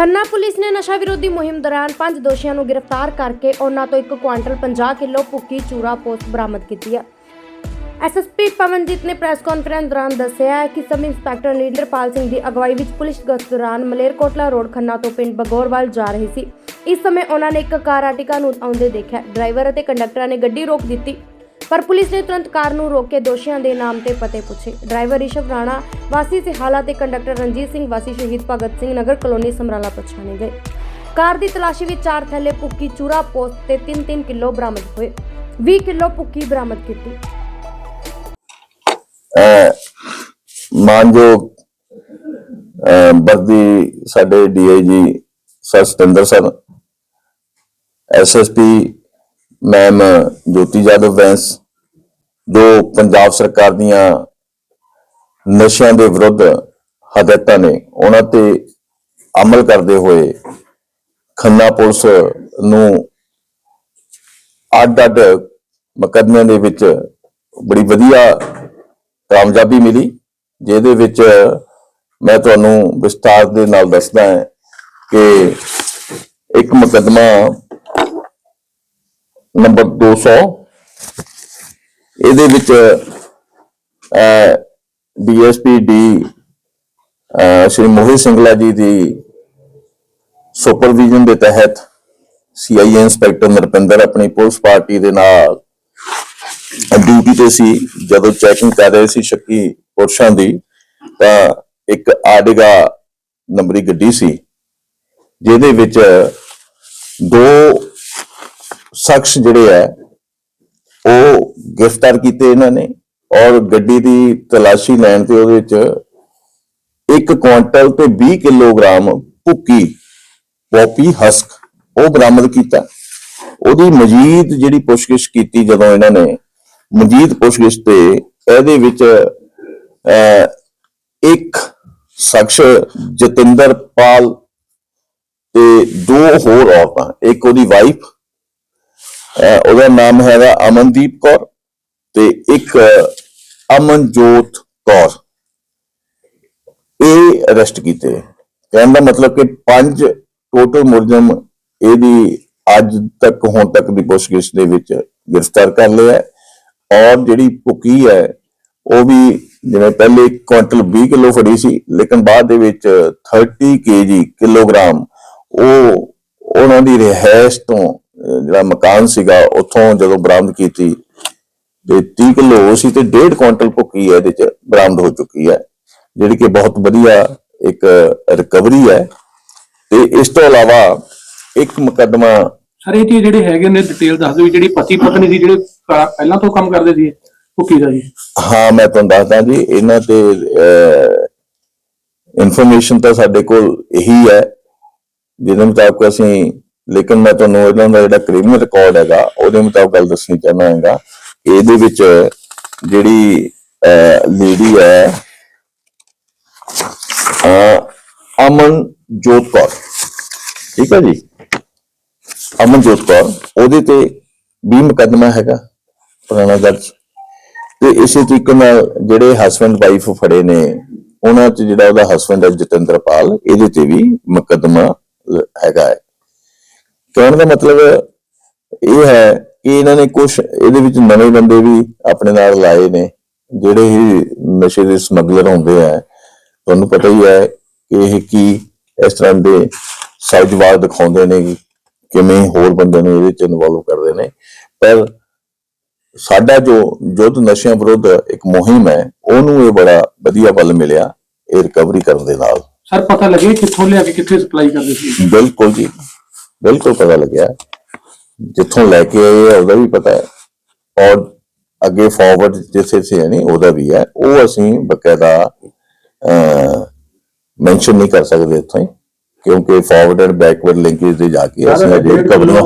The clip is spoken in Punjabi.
ਖੰਨਾ ਪੁਲਿਸ ਨੇ ਨਸ਼ਾ ਵਿਰੋਧੀ ਮੁਹਿੰਮ ਦੌਰਾਨ ਪੰਜ ਦੋਸ਼ੀਆਂ ਨੂੰ ਗ੍ਰਿਫਤਾਰ ਕਰਕੇ ਉਹਨਾਂ ਤੋਂ ਇੱਕ ਕੁਆਂਟਲ 50 ਕਿਲੋ ਭੁੱਕੀ ਚੂਰਾ ਪੋਸਟ ਬਰਾਮਦ ਕੀਤੀ ਹੈ। ਐਸਐਸਪੀ ਪਵਨਜੀਤ ਨੇ ਪ੍ਰੈਸ ਕਾਨਫਰੰਸ ਦੌਰਾਨ ਦੱਸਿਆ ਕਿ ਸਬ ਇੰਸਪੈਕਟਰ ਨਰਿੰਦਰਪਾਲ ਸਿੰਘ ਦੀ ਅਗਵਾਈ ਵਿੱਚ ਪੁਲਿਸ ਗਸ਼ਤ ਦੌਰਾਨ ਮਲੇਰਕੋਟਲਾ ਰੋਡ ਖੰਨਾ ਤੋਂ ਪਿੰਡ ਬਗੌਰਵਾਲ ਜਾ ਰਹੀ ਸੀ। ਇਸ ਸਮੇਂ ਉਹਨਾਂ ਨੇ ਇੱਕ ਕਾਰ ਆਟਿਕਾ ਨੂੰ ਆਉਂਦੇ ਦੇਖਿਆ। ਡਰਾਈਵਰ ਅਤੇ ਕੰਡਕਟਰਾਂ ਨੇ ਗੱਡੀ ਰੋਕ ਦਿੱਤੀ। ਪਰ ਪੁਲਿਸ ਨੇ ਤੁਰੰਤ ਕਾਰ ਨੂੰ ਰੋਕ ਕੇ ਦੋਸ਼ੀਆਂ ਦੇ ਨਾਮ ਤੇ ਪਤੇ ਪੁੱਛੇ। ਡਰਾਈਵਰ ਰਿਸ਼ਵ ਰਾਣਾ, ਵਾਸੀ ਸਿਹਾਲਾ ਤੇ ਕੰਡਕਟਰ ਰਣਜੀਤ ਸਿੰਘ, ਵਾਸੀ ਸ਼ਹੀਦ ਭਗਤ ਸਿੰਘ ਨਗਰ ਕਲੋਨੀ ਸਮਰਾਲਾ ਪਛਾਣੇ ਗਏ। ਕਾਰ ਦੀ ਤਲਾਸ਼ੀ ਵਿੱਚ ਚਾਰ ਥੈਲੇ ਭੁੱਕੀ ਚੂਰਾ ਪੋਸਟ ਤੇ 3-3 ਕਿਲੋ ਬਰਾਮਦ ਹੋਏ। 20 ਕਿਲੋ ਭੁੱਕੀ ਬਰਾਮਦ ਕੀਤੀ। ਮਾਨਯੋਗ ਵਰਦੀ ਸਾਡੇ DIG sir Satinder sir SSP ma'am Jyoti Jadav ਵੈਂਸ ਜੋ ਪੰਜਾਬ ਸਰਕਾਰ ਦੀਆਂ ਨਸ਼ਿਆਂ ਦੇ ਵਿਰੁੱਧ ਹਦਾਇਤਾਂ ਨੇ, ਉਹਨਾਂ ਤੇ ਅਮਲ ਕਰਦੇ ਹੋਏ ਖੰਨਾ ਪੁਲਿਸ ਨੂੰ ਅੱਡ-ਅੱਡ ਮੁਕੱਦਮਿਆਂ ਦੇ ਵਿੱਚ ਬੜੀ ਵਧੀਆ ਕਾਮਯਾਬੀ ਮਿਲੀ, ਜਿਹਦੇ ਵਿੱਚ ਮੈਂ ਤੁਹਾਨੂੰ ਵਿਸਤਾਰ ਦੇ ਨਾਲ ਦੱਸਦਾ ਹਾਂ ਕਿ ਇੱਕ ਮੁਕੱਦਮਾ ਨੰਬਰ 200 ਇਹਦੇ ਵਿੱਚ ਡੀਐਸਪੀ ਡੀ ਸ਼੍ਰੀ ਮੋਹਿਤ ਸਿੰਘਲਾ ਜੀ ਦੀ ਸੁਪਰਵਿਜ਼ਨ ਦੇ ਤਹਿਤ ਸੀਆਈਏ ਇੰਸਪੈਕਟਰ ਨਰਪਿੰਦਰ ਆਪਣੀ ਪੁਲਿਸ ਪਾਰਟੀ ਦੇ ਨਾਲ ਡਿਊਟੀ ਤੇ ਸੀ। ਜਦੋਂ ਚੈਕਿੰਗ ਕਰ ਰਹੇ ਸੀ ਸ਼ੱਕੀ ਪੁਰਸ਼ਾਂ ਦੀ, ਤਾਂ ਇੱਕ ਆਡਿਗਾ ਨੰਬਰੀ ਗੱਡੀ ਸੀ, ਜਿਹਦੇ ਵਿੱਚ ਦੋ ਸ਼ਖਸ ਜਿਹੜੇ ਆ ਉਹ ਗ੍ਰਿਫਤਾਰ ਕੀਤੇ ਇਹਨਾਂ ਨੇ ਔਰ ਗੱਡੀ ਦੀ ਤਲਾਸ਼ੀ ਲੈਣ ਤੇ ਉਹਦੇ ਵਿੱਚ 1 ਕੁਇੰਟਲ ਤੇ 20 ਕਿਲੋਗ੍ਰਾਮ ਭੁੱਕੀ ਪੋਪੀ ਹਸਕ ਉਹ ਬਰਾਮਦ ਕੀਤਾ। ਉਹਦੀ ਮਜੀਦ ਜਿਹੜੀ ਪੁੱਛਗਿੱਛ ਕੀਤੀ ਜਦੋਂ ਇਹਨਾਂ ਨੇ ਮਜੀਦ ਪੁੱਛਗਿੱਛ ਤੇ ਇਹਦੇ ਵਿੱਚ ਅਹ, ਇੱਕ ਸ਼ਖਸ ਜਤਿੰਦਰ ਪਾਲ ਤੇ ਦੋ ਹੋਰ ਔਰਤਾਂ ਇੱਕ ਉਹਦੀ ਵਾਈਫ ਉਹਦਾ ਨਾਮ ਹੈਗਾ ਅਮਨਦੀਪ ਕੌਰ ਤੇ ਇੱਕ ਅਮਨਜੋਤ ਕੌਰ। ਇਹ ਅਰੈਸਟ ਕੀਤੇ। ਕਹਿਣ ਦਾ ਮਤਲਬ ਕਿ ਪੰਜ ਟੋਟਲ ਮੁਲਜ਼ਮ ਇਹਦੀ ਅੱਜ ਤੱਕ, ਹੁਣ ਤੱਕ ਦੀ ਪੁੱਛਗਿੱਛ ਦੇ ਵਿੱਚ ਗ੍ਰਿਫਤਾਰ ਕਰ ਲਿਆ ਔਰ ਜਿਹੜੀ ਭੁਕੀ ਹੈ, ਉਹ ਵੀ ਜਿਵੇਂ ਪਹਿਲੇ ਕੁਇੰਟਲ 20 ਕਿਲੋ ਫੜੀ ਸੀ, ਲੇਕਿਨ ਬਾਅਦ ਦੇ ਵਿੱਚ 30 ਕੇਜੀ ਕਿਲੋਗ੍ਰਾਮ ਉਹ ਉਹਨਾਂ ਦੀ ਰਹਿائش ਤੋਂ ਜਿਹੜਾ ਮਕਾਨ ਸੀਗਾ ਉੱਥੋਂ ਜਦੋਂ ਬਰਾਮਦ ਕੀਤੀ ਤੇ 30 ਕਿਲੋ ਸੀ ਤੇ 1.5 ਕੁਇੰਟਲ ਭੁੱਕੀ ਹੈ ਇਹਦੇ ਚ ਬਰਾਮਦ ਹੋ ਚੁੱਕੀ ਹੈ ਜਿਹੜੀ ਕਿ ਬਹੁਤ ਵਧੀਆ ਇੱਕ ਰਿਕਵਰੀ ਹੈ। ਤੇ ਇਸ ਤੋਂ ਇਲਾਵਾ ਇੱਕ ਮੁਕੱਦਮਾ ਸਰ ਇਹ ਜਿਹੜੇ ਹੈਗੇ ਨੇ ਡਿਟੇਲ ਦੱਸ ਦਿਓ ਜਿਹੜੀ ਪਤੀ ਪਤਨੀ ਸੀ ਜਿਹੜੇ ਪਹਿਲਾਂ ਤੋਂ ਕੰਮ ਕਰਦੇ ਸੀ ਭੁੱਕੀ ਦਾ ਜੀ। ਹਾਂ ਮੈਂ ਤੁਹਾਨੂੰ ਦੱਸਦਾ ਜੀ ਇਹਨਾਂ ਤੇ ਇਨਫੋਰਮੇਸ਼ਨ ਤਾਂ ਸਾਡੇ ਕੋਲ ਇਹੀ ਹੈ ਜਿਹਦੇ ਮੁਤਾਬਕ ਅਸੀਂ ਲੇਕਿਨ ਮੈਂ ਤੁਹਾਨੂੰ ਇਹਨਾਂ ਦਾ ਜਿਹੜਾ ਕ੍ਰਿਮੀਨਲ ਰਿਕਾਰਡ ਹੈਗਾ, ਉਹਦੇ ਮੁਤਾਬਕ ਗੱਲ ਦੱਸਣੀ ਚਾਹੁੰਦਾ ਹਾਂਗਾ ਕਿ ਇਹਦੇ ਵਿੱਚ ਜਿਹੜੀ ਲੇਡੀ ਹੈ ਅਮਨ ਜੋਤ ਕੌਰ। ਠੀਕ ਹੈ ਜੀ? ਅਮਨ ਜੋਤ ਕੌਰ, ਉਹਦੇ ਤੇ ਵੀ ਮੁਕੱਦਮਾ ਹੈਗਾ, ਪੁਰਾਣਾ ਦਰਜ। ਤੇ ਇਸੇ ਤਰੀਕੇ ਨਾਲ ਜਿਹੜੇ ਹਸਬੰਡ ਵਾਈਫ ਫੜੇ ਨੇ, ਉਹਨਾਂ ਚ ਜਿਹੜਾ ਉਹਦਾ ਹਸਬੰਡ ਹੈ ਜਤਿੰਦਰਪਾਲ, ਇਹਦੇ ਤੇ ਵੀ ਮੁਕੱਦਮਾ ਹੈਗਾ ਹੈ। ਕਹਿਣ ਦਾ ਮਤਲਬ ਇਹ ਹੈ ਕਿ ਇਹਨਾਂ ਨੇ ਕੁਝ ਇਹਦੇ ਵਿੱਚ ਨਵੇਂ ਬੰਦੇ ਵੀ ਆਪਣੇ ਨਾਲ ਲਾਏ ਨੇ ਜਿਹੜੇ ਹੀ ਨਸ਼ੇ ਦੇ ਸਮਗਲਰ ਹੁੰਦੇ ਆ। ਤੁਹਾਨੂੰ ਪਤਾ ਹੀ ਹੈ ਕਿ ਇਹ ਕੀ ਇਸ ਤਰ੍ਹਾਂ ਦੇ ਸਾਜ਼ਵਾਰ ਦਿਖਾਉਂਦੇ ਨੇ ਕਿਵੇਂ ਹੋਰ ਬੰਦੇ ਨੂੰ ਇਹਦੇ ਚ ਇਨਵੋਲਵ ਕਰਦੇ ਨੇ। ਪਰ ਸਾਡਾ ਜੋ ਯੁੱਧ ਨਸ਼ਿਆਂ ਵਿਰੁੱਧ ਇੱਕ ਮੁਹਿੰਮ ਹੈ ਉਹਨੂੰ ਇਹ ਬੜਾ ਵਧੀਆ ਬਲ ਮਿਲਿਆ ਇਹ ਰਿਕਵਰੀ ਕਰਨ ਦੇ ਨਾਲ। ਸਰ ਪਤਾ ਲੱਗੇ ਕਿੱਥੋਂ ਲਿਆ ਕੇ ਕਿੱਥੇ ਸਪਲਾਈ ਕਰਦੇ ਸੀ? ਬਿਲਕੁਲ ਜੀ। ਬਿਲਕੁਲ ਪਤਾ ਲੱਗਿਆ। ਜਿੱਥੋਂ ਲੈ ਕੇ ਆਏ ਆ ਉਹਦਾ ਵੀ ਪਤਾ ਹੈ। ਔਰ ਅੱਗੇ ਫਾਰਵਰਡ ਜਿੱਥੇ ਸੇ ਨਹੀਂ ਉਹਦਾ ਵੀ ਹੈ। ਉਹ ਅਸੀਂ ਬਕਾਇਦਾ ਮੈਂਸ਼ਨ ਨਹੀਂ ਕਰ ਸਕਦੇ ਇੱਥੋਂ ਕਿਉਂਕਿ ਫਾਰਵਰਡ ਐਂਡ ਬੈਕਵਰਡ ਲਿੰਕੇਜ ਤੇ ਜਾ ਕੇ ਅਸੀਂ ਅਜੇ ਰਿਕਵਰੀਆਂ